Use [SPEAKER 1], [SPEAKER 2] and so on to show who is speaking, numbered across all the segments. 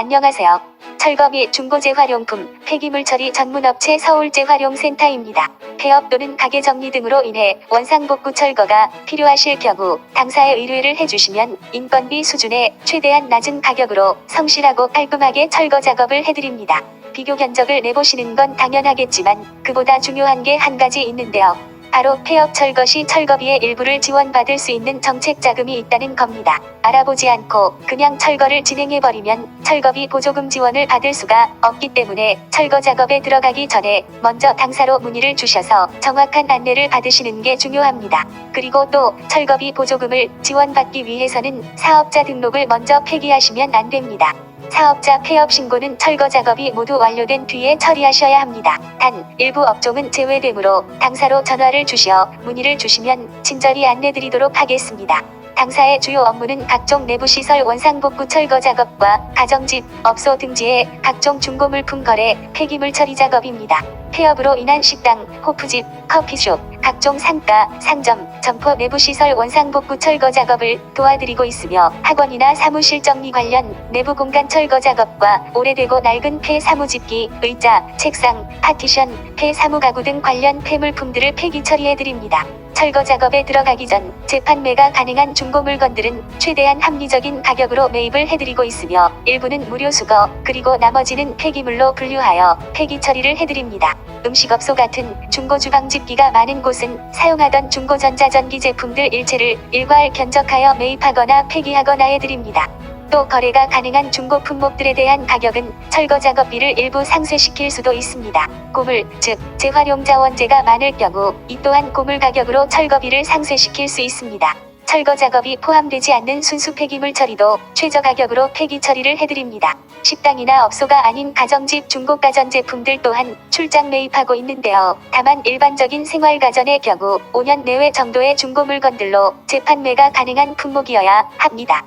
[SPEAKER 1] 안녕하세요. 철거 및 중고 재 활용품, 폐기물 처리 전문업체 서울재활용센터입니다. 폐업 또는 가게 정리 등으로 인해 원상복구 철거가 필요하실 경우 당사에 의뢰를 해주시면 인건비 수준의 최대한 낮은 가격으로 성실하고 깔끔하게 철거 작업을 해드립니다. 비교 견적을 내보시는 건 당연하겠지만 그보다 중요한 게 한 가지 있는데요. 바로 폐업 철거 시 철거비의 일부를 지원받을 수 있는 정책 자금이 있다는 겁니다. 알아보지 않고 그냥 철거를 진행해버리면 철거비 보조금 지원을 받을 수가 없기 때문에 철거 작업에 들어가기 전에 먼저 당사로 문의를 주셔서 정확한 안내를 받으시는 게 중요합니다. 그리고 또 철거비 보조금을 지원받기 위해서는 사업자 등록을 먼저 폐기하시면 안 됩니다. 사업자 폐업 신고는 철거 작업이 모두 완료된 뒤에 처리하셔야 합니다. 단 일부 업종은 제외되므로 당사로 전화를 주시어 문의를 주시면 친절히 안내드리도록 하겠습니다. 당사의 주요 업무는 각종 내부시설 원상복구 철거 작업과 가정집, 업소 등지의 각종 중고물품 거래, 폐기물 처리 작업입니다. 폐업으로 인한 식당, 호프집, 커피숍, 각종 상가, 상점, 점포 내부 시설 원상복구 철거 작업을 도와드리고 있으며 학원이나 사무실 정리 관련 내부 공간 철거 작업과 오래되고 낡은 폐 사무집기, 의자, 책상, 파티션, 폐 사무가구 등 관련 폐물품들을 폐기 처리해드립니다. 철거 작업에 들어가기 전 재판매가 가능한 중고 물건들은 최대한 합리적인 가격으로 매입을 해드리고 있으며 일부는 무료 수거 그리고 나머지는 폐기물로 분류하여 폐기 처리를 해드립니다. 음식업소 같은 중고 주방집기가 많은 곳은 사용하던 중고 전자전기 제품들 일체를 일괄 견적하여 매입하거나 폐기하거나 해드립니다. 또 거래가 가능한 중고 품목들에 대한 가격은 철거 작업비를 일부 상쇄시킬 수도 있습니다. 고물, 즉 재활용 자원재가 많을 경우 이 또한 고물 가격으로 철거비를 상쇄시킬 수 있습니다. 철거 작업이 포함되지 않는 순수 폐기물 처리도 최저 가격으로 폐기 처리를 해드립니다. 식당이나 업소가 아닌 가정집 중고 가전 제품들 또한 출장 매입하고 있는데요. 다만 일반적인 생활 가전의 경우 5년 내외 정도의 중고 물건들로 재판매가 가능한 품목이어야 합니다.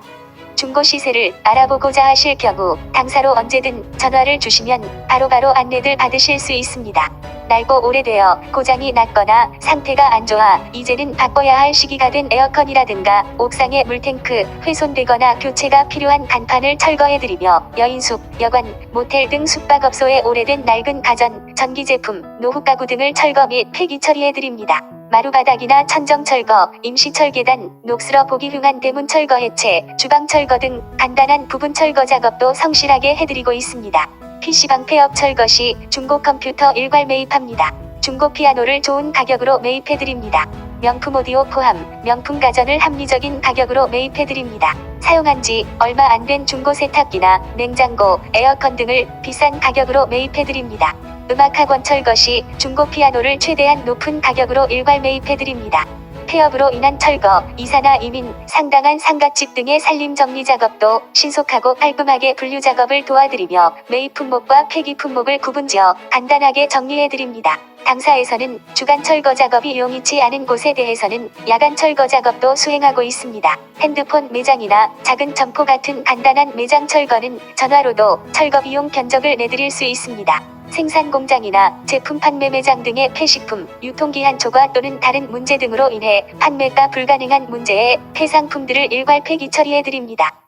[SPEAKER 1] 중고 시세를 알아보고자 하실 경우 당사로 언제든 전화를 주시면 바로바로 안내를 받으실 수 있습니다. 낡고 오래되어 고장이 났거나 상태가 안 좋아 이제는 바꿔야 할 시기가 된 에어컨이라든가 옥상의 물탱크 훼손되거나 교체가 필요한 간판을 철거해드리며 여인숙, 여관, 모텔 등 숙박업소의 오래된 낡은 가전, 전기제품, 노후가구 등을 철거 및 폐기 처리해드립니다. 마루바닥이나 천정 철거, 임시 철계단, 녹슬어 보기 흉한 대문 철거 해체, 주방 철거 등 간단한 부분 철거 작업도 성실하게 해드리고 있습니다. PC방 폐업 철거 시 중고 컴퓨터 일괄 매입합니다. 중고 피아노를 좋은 가격으로 매입해드립니다. 명품 오디오 포함, 명품 가전을 합리적인 가격으로 매입해드립니다. 사용한 지 얼마 안 된 중고 세탁기나 냉장고, 에어컨 등을 비싼 가격으로 매입해드립니다. 음악학원 철거 시 중고 피아노를 최대한 높은 가격으로 일괄 매입해드립니다. 폐업으로 인한 철거, 이사나 이민, 상당한 상가집 등의 살림 정리 작업도 신속하고 깔끔하게 분류 작업을 도와드리며 매입 품목과 폐기 품목을 구분지어 간단하게 정리해드립니다. 당사에서는 주간 철거 작업이 용이치 않은 곳에 대해서는 야간 철거 작업도 수행하고 있습니다. 핸드폰 매장이나 작은 점포 같은 간단한 매장 철거는 전화로도 철거 비용 견적을 내드릴 수 있습니다. 생산 공장이나 제품 판매 매장 등의 폐식품, 유통기한 초과 또는 다른 문제 등으로 인해 판매가 불가능한 문제의 폐상품들을 일괄 폐기 처리해 드립니다.